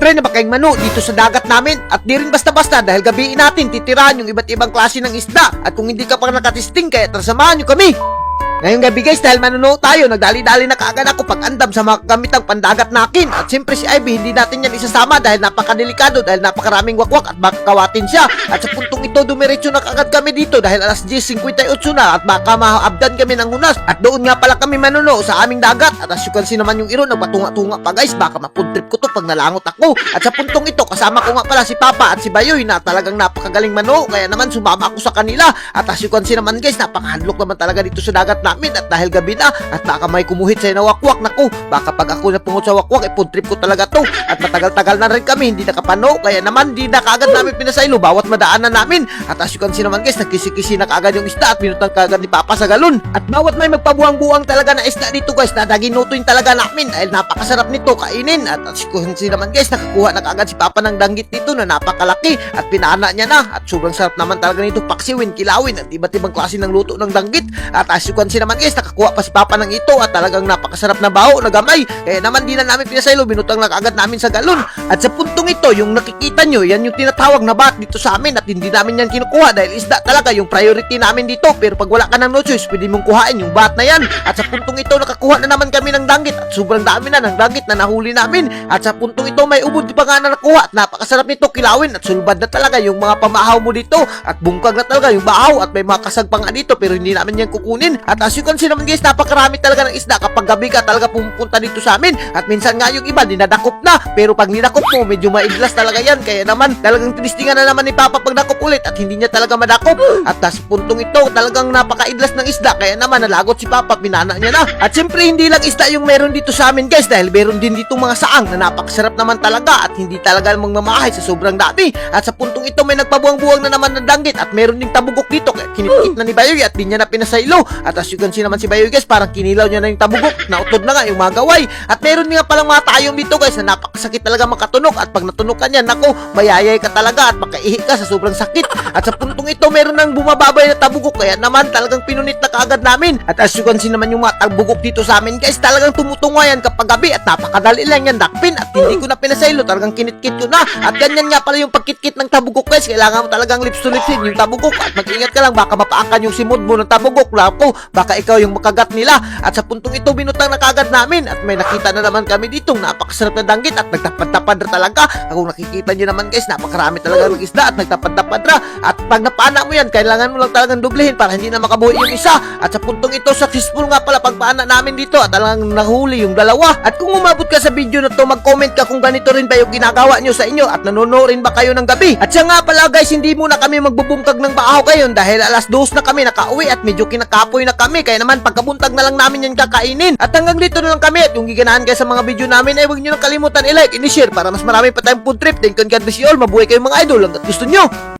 Pre na ba kayong mano dito sa dagat namin? At di rin basta-basta dahil gabiin natin titirahan yung iba't ibang klase ng isda. At kung hindi ka pa nakatisting kaya trasamahan nyo kami. Ngayong gabi guys, dahil manunood tayo, nagdali-dali na kaagad ako pag andam sa mga gamitang pandagat nakin. At siyempre si Ivy, hindi natin yan isasama dahil napakadelikado, dahil napakaraming wakwak at baka kawatin siya. At sa puntong ito, dumiretso na kaagad kami dito dahil alas 10.58 na at baka maabdan kami ng hunas. At doon nga pala kami manuno sa aming dagat. At as you can see naman yung iro, nagpatunga-tunga pa guys, baka mapuntrip ko to pag nalangot ako. At sa puntong ito, kasama ko nga pala si Papa at si Bayoy na talagang napakagaling mano. Kaya naman sumama ako sa kanila. At as you can see naman guys, napakahadlok naman talaga dito sa dagat namin at dahil gabi na at baka may kumuhit sa'yo na wakwak. Naku baka pag ako napungot sa wakwak ipuntrip ko talaga to. At matagal-tagal na rin kami hindi nakapano kaya naman di na kaagad namin pinasaylo. Bawat madaanan namin. At as you can see naman guys nagkisi-kisi na kaagad yung isda at minutang kaagad ni Papa sa galon. At bawat may magpabuang-buang talaga na isda dito guys na daginutuin talaga namin dahil napakasarap nito kainin. At as you can see naman guys nakakuha na kaagad si Papa ng danggit dito na napakalaki. At pinana niya na. At sobrang sarap naman talaga nito paksiwin, kilawin at iba't ibang klase ng luto ng danggit. At as you can see naman guys. Nakakuha pa si Papa ng ito at talagang napakasarap na baho na gamay. Kaya naman di na namin pinasaylo. Binutang lang agad namin sa galon. At sa puntong ito yung nakikita nyo yan yung tinatawag na bat dito sa amin at hindi namin yan kinukuha dahil isda talaga yung priority namin dito. Pero pag wala ka ng no choice pwede mong kuhain yung bat na yan. At sa puntong ito nakakuha na naman kami ng danggit at sobrang dami na ng danggit na nahuli namin. At sa puntong ito may ubod pa nga na nakuha? At napakasarap nito kilawin at sulbad na talaga yung mga pamahaw mo dito. At bungkag na talaga yung bahaw at may mga kasag pa dito pero hindi namin yan kukunin. At you can see naman guys napakarami talaga ng isda. Kapag gabi ka talaga pumunta dito sa amin. At minsan nga yung iba dinadakop na. Pero pag ninakop mo medyo maidlas talaga yan. Kaya naman talagang tinistingan na naman ni Papa pag dakop ulit at hindi niya talaga madakop. At tas puntong ito talagang napakaidlas ng isda. Kaya naman nalagot si Papa pinana niya na. At siyempre hindi lang isda yung meron dito sa amin guys. Dahil meron din dito mga saang na napakasarap naman talaga at hindi talaga magmamahay sa sobrang dami at sa puntong ito may nagpabuang-buwang na naman ng danggit at meron ding tabugok dito. Kaya kinitikit na ni Bayoy at di niya na pinasaylo. At as you see naman si Bayoy guys parang kinilaw niya na yung tabugok nautod na nga yung mga gaway. At meron nga palang mga tayong dito guys na napakasakit talaga makatunok at pag natunog ka niyan nako mayayay ka talaga at makaihi ka sa sobrang sakit. At sa puntong ito meron nang bumababay na tabugok kaya naman talagang pinunit na kaagad namin. At as you can see naman yung mga tabugok dito sa amin guys talagang tumutunga yan kapag gabi at napakadali lang yan dakpin. At hindi ko na pinasaylo talagang kinitkit ko na. At ganyan nga pala yung pagkitkit ng tabugok guys. Kailangan mo talagang lips to lipsin yung tabugok at mag-ingat ka lang baka mapaakan yung simod mo ng tabugok lako baka ikaw yung makagat nila. At sa puntong ito binutang na kagad namin. At may nakita na naman kami dito. Napakasarap na danggit at nagtapad-tapad na talaga. Kung nakikita nyo naman guys napakarami talaga ng isda at nagtapad-tapad na. At pag napana mo yan kailangan mo lang talagang dublehin para hindi na makabuhi yung isa. At sa puntong ito successful nga pala pagpaana namin dito. At talagang nahuli yung dalawa. At kung umabot ka sa video na to mag-comment ka kung ganito rin ba yung ginagawa nyo sa inyo. At nanonood rin ba kayo ng gabi? At siya nga pala guys hindi muna kami magbubungkag ng bahaw ngayon. Dahil alas 2 na kami nakauwi at medyo kinakapoy na kami kaya naman pagkabuntag na lang namin yan kakainin at hanggang dito na lang kami at kung giganahan kayo sa mga video namin ay huwag nyo nang kalimutan i-like, i-share para mas marami pa tayong food trip. And God bless you all. Mabuhay kayong mga idol hanggat gusto nyo.